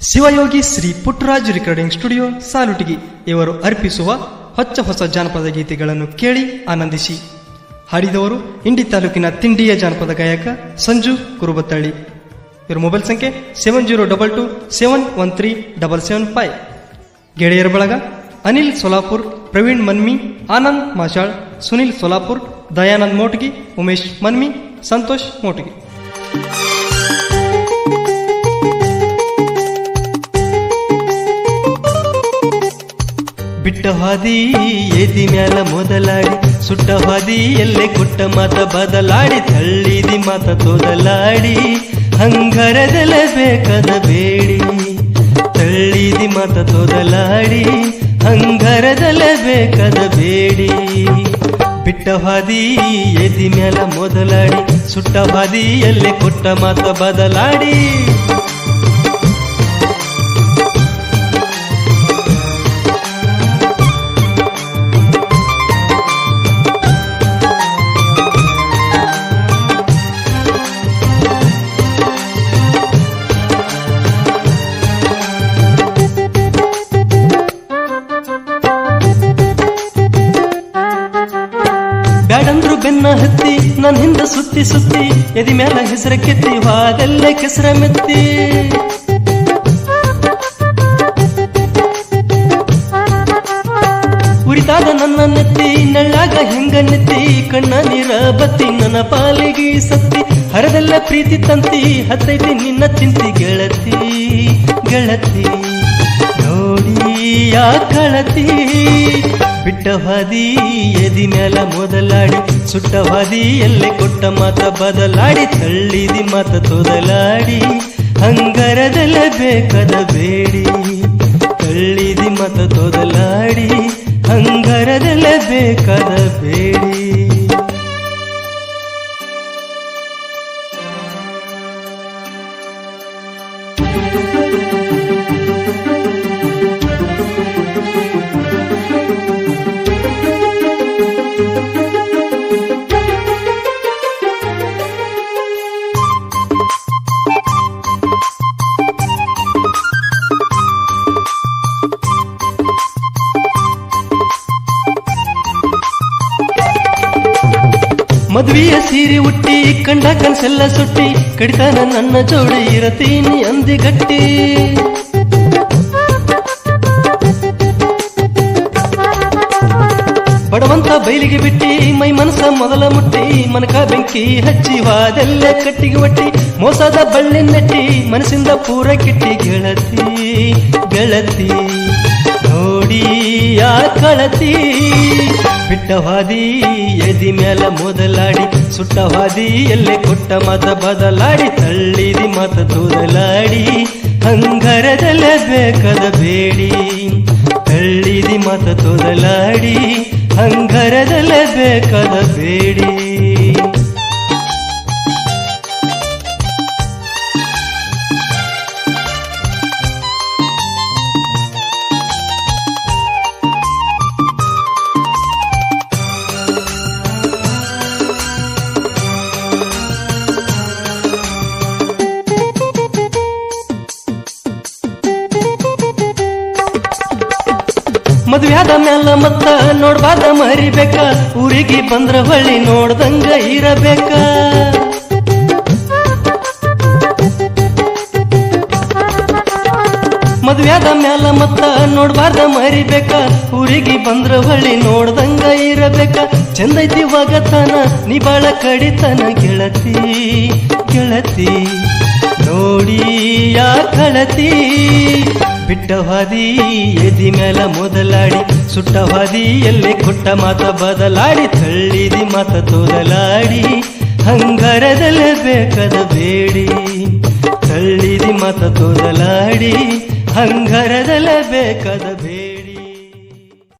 Shivayogi Shri Puttaraj recording studio ಸಾಲುಟಿಗಿ ಇವರು ಅರ್ಪಿಸುವ ಹೊಚ್ಚ ಹೊಸ ಜಾನಪದ ಗೀತೆಗಳನ್ನು ಕೇಳಿ ಆನಂದಿಸಿ. ಹಾಡಿದವರು ಇಂಡಿ ತಾಲೂಕಿನ ತಿಂಡಿಯ ಜಾನಪದ ಗಾಯಕ ಸಂಜು ಕುರುಬತ್ತಳ್ಳಿ. ಇವರ ಮೊಬೈಲ್ ಸಂಖ್ಯೆ seven zero double two seven one three double seven five ಗೆಳೆಯರ ಬಳಗ ಅನಿಲ್ ಸೋಲಾಪುರ್, ಪ್ರವೀಣ್ ಮನ್ಮಿ, ಆನಂದ್ ಮಾಷಾಳ್, ಸುನಿಲ್ ಸೋಲಾಪುರ್, ದಯಾನಂದ್ ಮೋಟಗಿ, ಉಮೇಶ್ ಮನ್ಮಿ, ಸಂತೋಷ್ ಮೋಟಗಿ. ಬಿಟ್ಟ ಹಾದಿ ಎದಿ ಮ್ಯಾಲ ಮೊದಲಾಡಿ, ಸುಟ್ಟ ಹಾದಿ, ಎಲ್ಲೆ ಕೊಟ್ಟ ಮಾತ ಬದಲಾಡಿ, ತಳ್ಳಿದಿ ಮಾತ ತೊದಲಾಡಿ ಹಂಗರದೆಲ ಬೇಕದ ಬೇಡಿ. ತಳ್ಳಿದಿ ಮಾತ ತೊದಲಾಡಿ ಹಂಗರದೆಲ ಬೇಕದ ಬೇಡಿ. ಬಿಟ್ಟ ಹಾದಿ ಎದಿ ಮ್ಯಾಲ ಮೊದಲಾಡಿ, ಸುಟ್ಟ ಹಾದಿ, ಎಲ್ಲೆ ಕೊಟ್ಟ ಮಾತ ಬದಲಾಡಿ. ಬೆನ್ನ ಹತ್ತಿ ನನ್ನ ಹಿಂದೆ ಸುತ್ತಿ ಸುತ್ತಿ, ಎದಿ ಮ್ಯಾಲ ಹೆಸರ ಕೆತ್ತಿ, ವಾದೆಲ್ಲ ಕೆಸರ ಮೆತ್ತಿ. ಉರಿತಾದ ನನ್ನ ನೆತ್ತಿ, ನೆಳ್ಳಾಗ ಹೆಂಗ ನೆತ್ತಿ, ಕಣ್ಣ ನೀರ ಬತ್ತಿ, ನನ್ನ ಪಾಲಿಗೆ ಸತ್ತಿ, ಹರದೆಲ್ಲ ಪ್ರೀತಿ ತಂತಿ, ಹತ್ತೈತಿ ನಿನ್ನ ಚಿಂತಿ ಗೆಳತಿ ಗೆಳತಿ. ನೋಡಿ ಕಳತಿ, ಬಿಟ್ಟ ಹಾದಿ ಎದಿ ಮ್ಯಾಲ ಮೊದಲಾಡಿ ಸುಟ್ಟ ಎಲ್ಲಿ ಕೊಟ್ಟ ಮಾತ ಬದಲಾಡಿ, ತಳ್ಳಿದಿ ಮಾತ ತೊದಲಾಡಿ ಹಂಗರದೆಲ್ಲ ಬೇಕದ ಬೇಡಿ. ತಳ್ಳಿದಿ ಮತ ತೊದಲಾಡಿ ಹಂಗರದೆಲ್ಲ ಬೇಕದ ಬೇಡಿ. ಮದ್ವಿಯ ಸೀರೆ ಉಟ್ಟಿ ಕಂಡ ಕನ್ಸೆಲ್ಲ ಸುಟ್ಟಿ ಕಡಿತಾನ ನನ್ನ ಜೋಡಿ ಇರತೀನಿ ಅಂದಿ ಗಟ್ಟಿ ಬಡವಂತ ಬೈಲಿಗೆ ಬಿಟ್ಟಿ ಮೈ ಮನಸ ಮೊದಲ ಮುಟ್ಟಿ ಮನಕ ಬೆಂಕಿ ಹಚ್ಚಿ ವಾದೆಲ್ಲ ಕಟ್ಟಿಗೆ ಒಟ್ಟಿ ಮೋಸದ ಬಳ್ಳಿ ನೆಟ್ಟಿ ಮನಸ್ಸಿಂದ ಪೂರ ಕಿಟ್ಟಿ ಗೆಳತಿ ಗೆಳತಿ ನೋಡಿ ಯಾ ಕಳತಿ ಬಿಟ್ಟ ಹಾದಿ, ಎದಿ ಮೇಲ ಮೊದಲಾಡಿ ಸುಟ್ಟವಾದಿ ಎಲ್ಲೆ ಕೊಟ್ಟ ಮತ ಬದಲಾಡಿ, ತಳ್ಳಿದಿ ಮತ ತೊದಲಾಡಿ ಹಂಗರದಲ್ಲೇ ಬೇಕದ ಬೇಡಿ, ತಳ್ಳಿದಿ ಮತ ತೊದಲಾಡಿ ಹಂಗರದಲ್ಲೇ ಬೇಕದ ಬೇಡಿ. ಮದ್ವ್ಯಾದ ಮ್ಯಾಲ ಮತ್ತ ನೋಡ್ಬಾದ ಮರಿಬೇಕ. ಊರಿಗೆ ಬಂದ್ರ ಹೊಳ್ಳಿ ನೋಡ್ದಂಗ ಇರಬೇಕ. ಮದ್ವ್ಯಾದ ಮ್ಯಾಲ ಮತ್ತ ನೋಡ್ಬಾರ್ದ ಮರಿಬೇಕ. ಊರಿಗೆ ಬಂದ್ರ ಹೊಳ್ಳಿ ನೋಡ್ದಂಗ ಇರಬೇಕ. ಚಂದೈತಿ ಒಗತನ, ನೀ ಬಾಳ ಕಡಿತನ. ಗೆಳತಿ ಗೆಳತಿ, ನೋಡಿ ಕಳತಿ? ಬಿಟ್ಟ ಹಾದಿ, ಎದಿ ಮ್ಯಾಲ ಮೊದಲಾಡಿ ಸುಟ್ಟವಾದಿ ಎಲ್ಲೆ ಕೊಟ್ಟ ಮಾತ ಬದಲಾಡಿ, ತಳ್ಳಿದಿ ಮಾತ ತೊದಲಾಡಿ, ಹಂಗರದಲ್ಲೇ ಬೇಕದ ಬೇಡಿ, ತಳ್ಳಿದಿ ಮಾತ ತೊದಲಾಡಿ, ಹಂಗರದಲ್ಲೇ ಬೇಕದ ಬೇಡಿ.